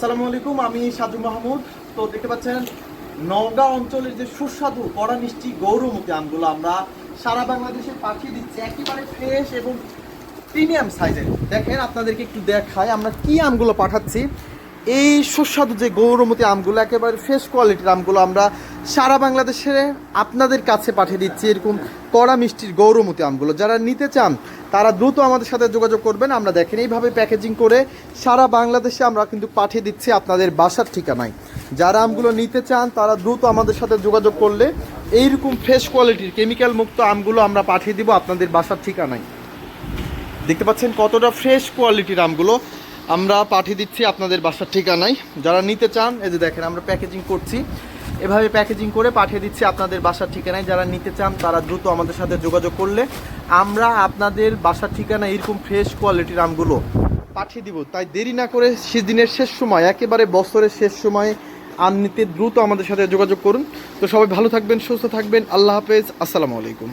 আসসালামু আলাইকুম, আমি সাজু মাহমুদ। তো দেখতে পাচ্ছেন, নওগাঁ অঞ্চলের যে সুস্বাদু, কড়া মিষ্টি, গৌরমুখী আমগুলো আমরা সারা বাংলাদেশে পাঠিয়ে দিচ্ছি, একেবারে ফ্রেশ এবং প্রিমিয়াম সাইজের দেখেন, আপনাদেরকে একটু দেখায় আমরা কি আমগুলো পাঠাচ্ছি। এই সুস্বাদু যে গৌরমতি আমগুলো, একেবারে ফ্রেশ কোয়ালিটির আমগুলো আমরা সারা বাংলাদেশে আপনাদের কাছে পাঠিয়ে দিচ্ছি এরকম কড়া মিষ্টির গৌরমতি আমগুলো। যারা নিতে চান, তারা দ্রুত আমাদের সাথে যোগাযোগ করবেন। আমরা দেখেন, এইভাবে প্যাকেজিং করে সারা বাংলাদেশে আমরা কিন্তু পাঠিয়ে দিচ্ছি আপনাদের বাসার ঠিকানায়। যারা আমগুলো নিতে চান, তারা দ্রুত আমাদের সাথে যোগাযোগ করলে এইরকম ফ্রেশ কোয়ালিটির কেমিক্যাল মুক্ত আমগুলো আমরা পাঠিয়ে দিব আপনাদের বাসার ঠিকানায়। দেখতে পাচ্ছেন কতটা ফ্রেশ কোয়ালিটির আমগুলো। আমরা পাঠিয়ে দিচ্ছি আপনাদের বাসার ঠিকানায়। যারা নিতে চান, এই যে দেখেন আমরা প্যাকেজিং করছি। এভাবে প্যাকেজিং করে পাঠিয়ে দিচ্ছি আপনাদের বাসার ঠিকানায়। যারা নিতে চান, তারা দ্রুত আমাদের সাথে যোগাযোগ করলে আমরা আপনাদের বাসার ঠিকানায় এরকম ফ্রেশ কোয়ালিটির আমগুলো পাঠিয়ে দিব। তাই দেরি না করে সেদিনের শেষ সময়, একেবারে বছরের শেষ সময়ে আম নিতে দ্রুত আমাদের সাথে যোগাযোগ করুন। তো সবাই ভালো থাকবেন, সুস্থ থাকবেন। আল্লাহ হাফেজ। আসসালামু আলাইকুম।